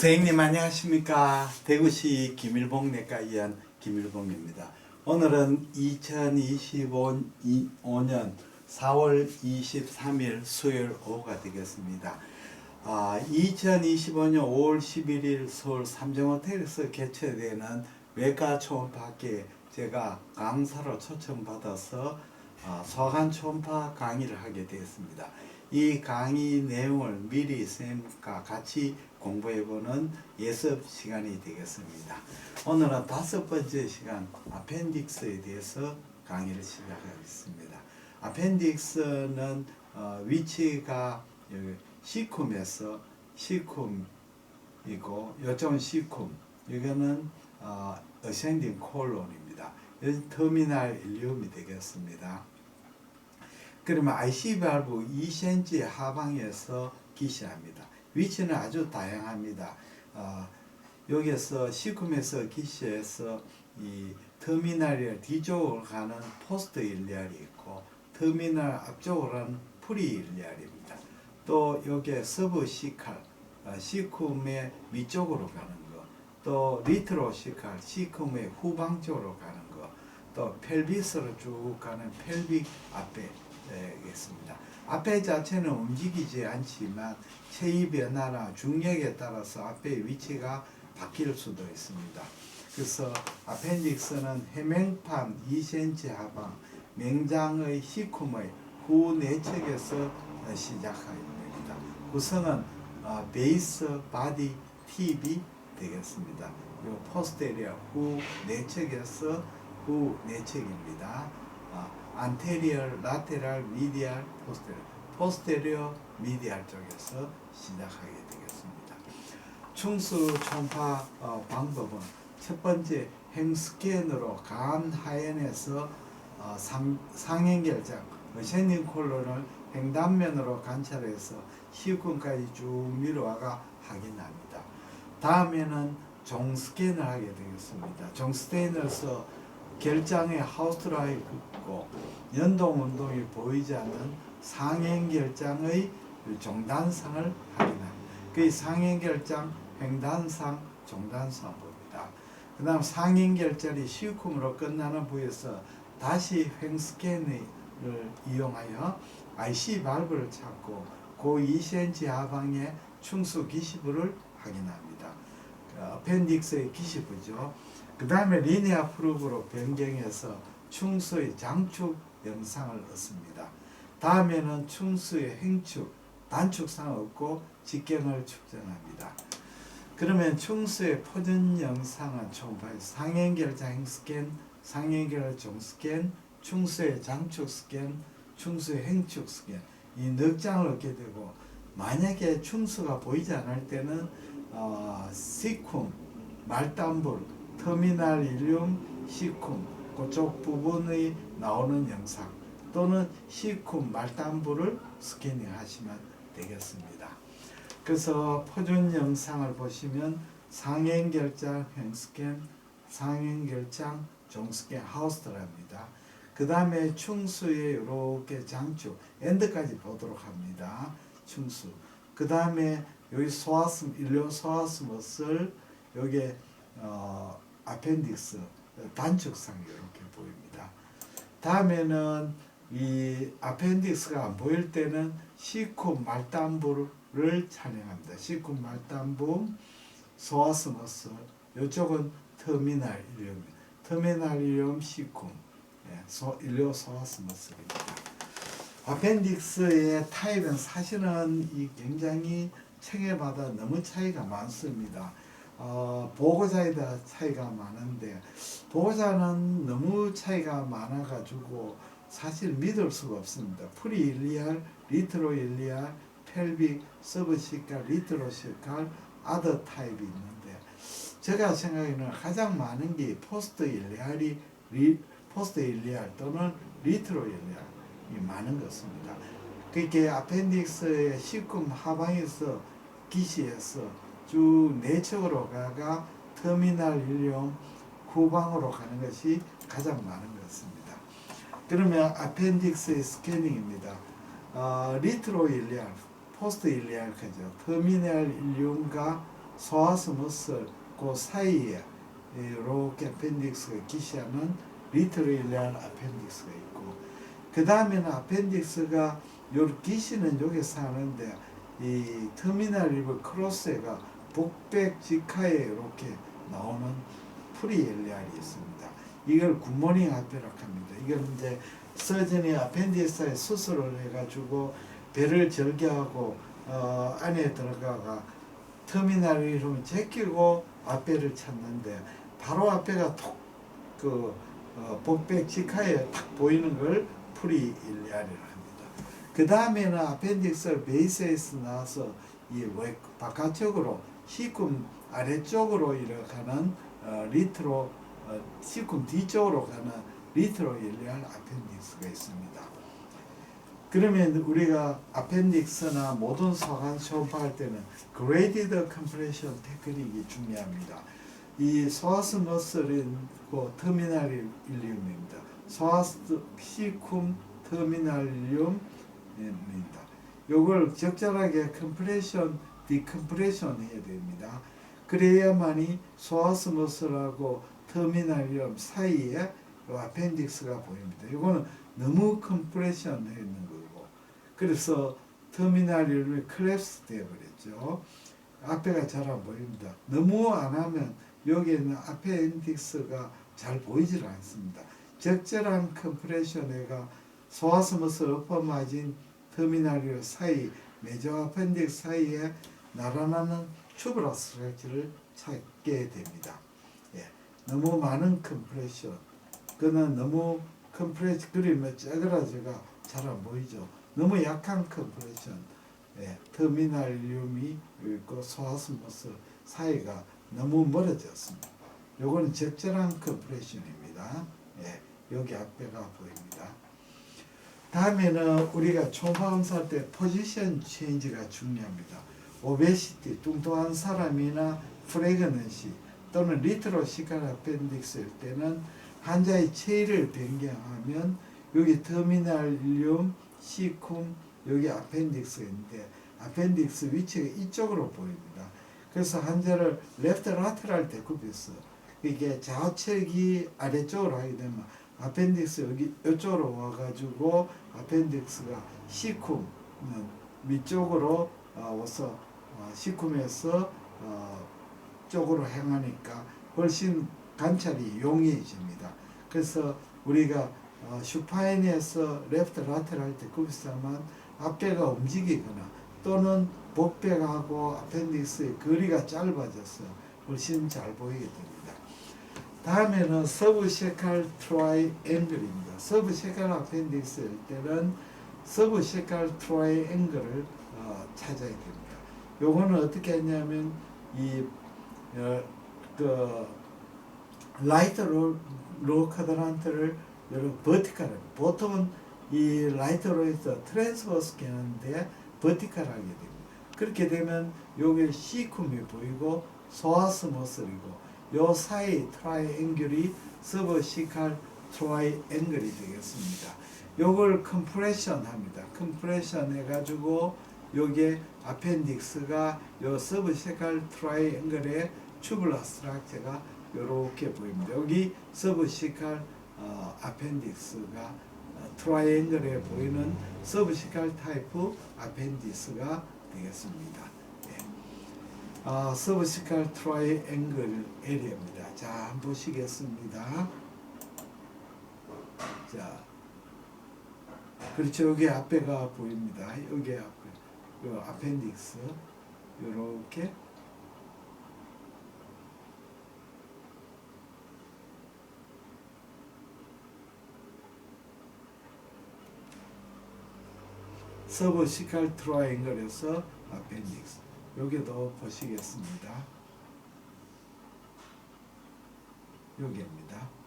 선생님 안녕하십니까? 대구시 김일봉 내과 의원 김일봉입니다. 오늘은 2025년 4월 23일 수요일 오후가 되겠습니다. 아, 2025년 5월 11일 서울 삼정호텔에서 개최되는 외과 초음파께 제가 강사로 초청받아서 아, 소아관 초음파 강의를 하게 되었습니다. 이 강의 내용을 미리 쌤과 같이 공부해보는 예습 시간이 되겠습니다. 오늘은 다섯 번째 시간 아펜딕스에 대해서 강의를 시작하겠습니다. 아펜딕스는 어, 위치가 여기 시쿰에서 시쿰이고 요쪽은 시쿰 이거는 어, 어센딩 콜론입니다. 터미널 일리움이 되겠습니다. 그러면 IC 발브 2cm 하방에서 기시합니다. 위치는 아주 다양합니다. 어, 여기서 시쿰에서 기시해서 이 터미널 뒤쪽으로 가는 포스트 일리알이 있고 터미널 앞쪽으로 가는 프리 일리알입니다. 또 여기에 서브 시칼 어, 시쿰의 위쪽으로 가는 거, 또 리트로 시칼 시쿰의 후방 쪽으로 가는 거, 또 펠비스로 쭉 가는 펠빅 앞에 되겠습니다. 앞에 자체는 움직이지 않지만 체위 변화나 중력에 따라서 앞의 위치가 바뀔 수도 있습니다. 그래서 아펜딕스는 해맹판 2cm 하방, 맹장의 시쿰의 후 내측에서 시작하게 됩니다. 구성은 어, 베이스, 바디, 팁이 되겠습니다. 요 포스테리어 후 내측에서 후 내측입니다. 어, 안테리얼, 라테랄, 미디알, 포스테리어. 포스테리어, 미디알 쪽에서 시작하게 되겠습니다. 충수 초음파 어, 방법은 첫 번째 행스캔으로 간 하연에서 어, 상, 상행결장, 어센딩 콜론을 횡단면으로 관찰해서 시군까지 쭉 밀어와가 확인합니다. 다음에는 종스캔을 하게 되겠습니다. 종스캔에서 결장의 하우스라이 긋고 연동 운동이 보이지 않는 상행 결장의 종단상을 확인합니다. 그 상행 결장 횡단상 종단상 봅니다. 그 다음 상행 결절이 시쿰으로 끝나는 부위에서 다시 횡스캔을 이용하여 IC 발브를 찾고 고 2cm 하방의 충수 기시부를 확인합니다. 그 어펜딕스의 기시부죠. 그 다음에 리니아 프루브로 변경해서 충수의 장축 영상을 얻습니다. 다음에는 충수의 행축, 단축상을 얻고 직경을 측정합니다. 그러면 충수의 포진 영상은 초음파의 상행결장 행스캔, 상행결 종 스캔, 충수의 장축 스캔, 충수의 행축 스캔 이 넉 장을 얻게 되고 만약에 충수가 보이지 않을 때는 어, 시쿰, 말단불, 터미널 일륨, 시쿰 그쪽 부분의 나오는 영상 또는 시쿰, 말단불을 스캐닝 하시면 되겠습니다. 그래서 표준 영상을 보시면 상행 결장 횡스캔, 상행 결장 종스캔 하우스터랍니다. 그 다음에 충수에 이렇게 장축 엔드까지 보도록 합니다. 충수. 그 다음에 여기 소아스 일료 소아스머슬 여기 어, 아펜딕스 단축상 이렇게 보입니다. 다음에는 이 아펜딕스가 안 보일 때는 시쿰 말단부를 촬영합니다. 시쿰 말단부 소아스머슬 이쪽은 터미널 일륨 터미널 일륨 시쿰 예, 소, 일료 소아스머슬입니다. 아펜딕스의 타입은 사실은 이 굉장히 체계마다 너무 차이가 많습니다. 어, 따라 차이가 많은데 보고자는 너무 차이가 많아가지고 사실 믿을 수가 없습니다. 프리일리알, 리트로일리알, 펠빅, 서브시칼, 리트로시칼, 아더 타입이 있는데 제가 생각에는 가장 많은 게 포스트 일리알이 리, 포스트 일리알 또는 리트로일리알이 많은 것입니다. 그게 아펜딕스의 시쿰 하방에서 기시에서 쭉 내측으로 가가 터미널 일용 후방으로 가는 것이 가장 많은 것 같습니다. 그러면 아펜딕스의 스캐닝입니다. 어, 리트로 일리알, 포스트 일리알까지 터미널 일용과 소아스머슬 그 사이에 이렇게 아펜딕스가 기시하는 리트로 일리안 아펜딕스가 있고 그 다음에는 아펜딕스가 요 기시는 여기서 하는데 이 터미널 리버 크로스가 복백 직하에 이렇게 나오는 프리엘리알이 있습니다. 이걸 굿모닝 아페라고 합니다. 이걸 이제 서전이 아펜디스에 수술을 해가지고 배를 절개하고 어, 안에 들어가가 터미널을 이러면 제끼고 앞배를 찾는데 바로 앞배가 톡그 어, 복백 직하에 탁 보이는 걸 프리일리알이라 합니다. 그 다음에는 아펜딕스 베이스에서 나와서 이 외, 바깥쪽으로 시꿈 아래쪽으로 이렇게 가는 어, 리트로 어, 시꿈 뒤쪽으로 가는 리트로일리알 아펜딕스가 있습니다. 그러면 우리가 아펜딕스나 모든 소관 초음파할 때는 그레이디드 컴프레션 테크닉이 중요합니다. 이 소아스 머슬인 그 터미널 일리움입니다. 소아스 시쿰 터미널리움입니다. 요걸 적절하게 컴프레션, 디컴프레션 해야 됩니다. 그래야만이 소아스 머슬하고 터미널리움 사이에 요 아펜딕스가 보입니다. 이거는 너무 컴프레션 해 있는 거고 그래서 터미널리움이 클랩스 되어버렸죠. 앞에가 잘 안 보입니다. 너무 안 하면 여기에는 아펜딕스가 잘 보이질 않습니다. 적절한 컴프레션에가 소아스머슬 어퍼마진 터미널리움 사이 메저 아펜딕스 사이에 나타나는 튜브라 스트레치를 찾게 됩니다. 예. 너무 많은 컴프레션 그는 너무 컴프레션 그림에 째그라져가 잘 안 보이죠. 너무 약한 컴프레션 예. 터미널리움이 있고 소아스머슬 사이가 너무 멀어졌습니다. 요거는 적절한 컴프레션입니다. 예. 여기 앞에가 보입니다. 다음에는 우리가 초음파음사 때 포지션 체인지가 중요합니다. 오베시티, 뚱뚱한 사람이나 프레그넌시 또는 리트로시칼 아펜딕스일 때는 환자의 체위를 변경하면 여기 터미널리움, 시쿰, 여기 아펜딕스인데 아펜딕스 위치가 이쪽으로 보입니다. 그래서 환자를 레프트 라테랄 대급해서 이게 좌측이 아래쪽으로 하게 되면 아펜딕스 여기 이쪽으로 와가지고 아펜딕스가 시쿰 위쪽으로 어, 와서 어, 시쿰에서 어, 쪽으로 행하니까 훨씬 관찰이 용이해집니다. 그래서 우리가 어, 슈파인에서 레프트 라테랄 때 거기서 하면 앞배가 움직이거나 또는 복배하고 아펜디스의 거리가 짧아져서 훨씬 잘 보이게 됩니다. 다음에는 서브셰칼 트라이앵글입니다. 서브셰칼 아펜디스일 때는 서브셰칼 트라이앵글을 어, 찾아야 됩니다. 요거는 어떻게 했냐면 이 어, 그 라이트 로, 로 카드란트를 여러 버티컬 보통은 이 라이트 로에서 트랜스버스 되는데 버티컬 하게 됩니다. 그렇게 되면 요게 시쿰이 보이고 소아스 머슬이고 요 사이 트라이앵글이 서버시칼 트라이앵글이 되겠습니다. 요걸 컴프레션 합니다. 컴프레션 해가지고 요게 아펜딕스가 요 서브시칼 트라이앵글의 튜블라 스트럭처가 요렇게 보입니다. 여기 서브시칼 어, 아펜딕스가 어, 트라이앵글에 보이는 서브시칼 타입 아펜디스가 되겠습니다. 예. 아, 서브시칼 트라이앵글 에리어입니다. 자, 한번 보시겠습니다. 자, 그렇죠. 여기 앞에가 보입니다. 여기 앞에, 요 아펜딕스, 요렇게 서브시칼 트라이앵글에서 아펜딕스 여기도 보시겠습니다. 여기입니다.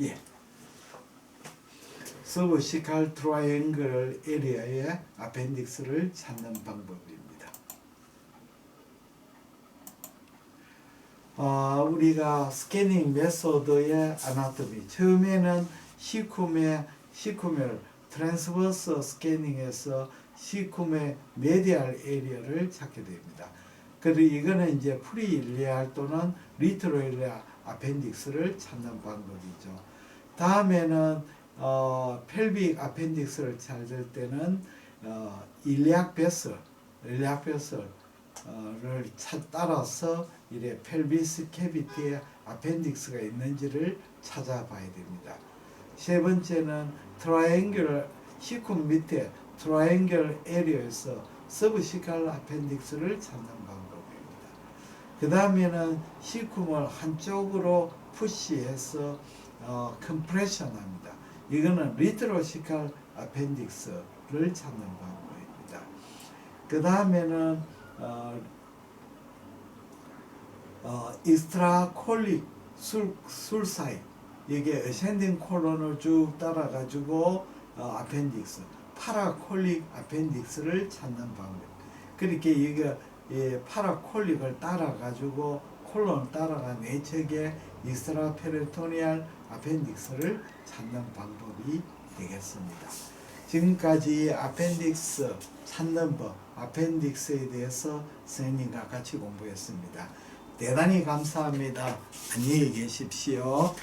예. 서브시칼 트라이앵글 에리아의 아펜딕스를 찾는 방법입니다. 어, 우리가 스캐닝 메소드의 아나토미 처음에는 시쿰의 시쿰을 트랜스버스 스캐닝에서 시쿰의 메디알 에리어를 찾게 됩니다. 그리고 이거는 이제 프리일리알 또는 리트로일리아 아펜딕스를 찾는 방법이죠. 다음에는 어, 펠빅 아펜딕스를 찾을 때는 어, 일리악 베슬, 일리악 베슬 를찾 따라서 이래 펠비스 캐비티에 아펜딕스가 있는지를 찾아봐야 됩니다. 세 번째는 트라이앵귤 시쿰 밑에 트라이앵귤 에리어에서 서브시칼 아펜딕스를 찾는 방법입니다. 그 다음에는 시쿰을 한쪽으로 푸시해서 어, 컴프레션합니다. 이거는 리트로시칼 아펜딕스를 찾는 방법입니다. 그 다음에는 이스트라콜릭 술, 술사이 이게 어센딩 콜론을 쭉 따라 가지고 어, 아펜딕스 파라콜릭 아펜딕스를 찾는 방법. 그렇게 이게 이 파라콜릭을 따라 가지고 콜론 따라간 내측의 이스트라페리토니알 아펜딕스를 찾는 방법이 되겠습니다. 지금까지 아펜딕스 찾는 법, 아펜딕스에 대해서 선생님과 같이 공부했습니다. 대단히 감사합니다. 안녕히 계십시오.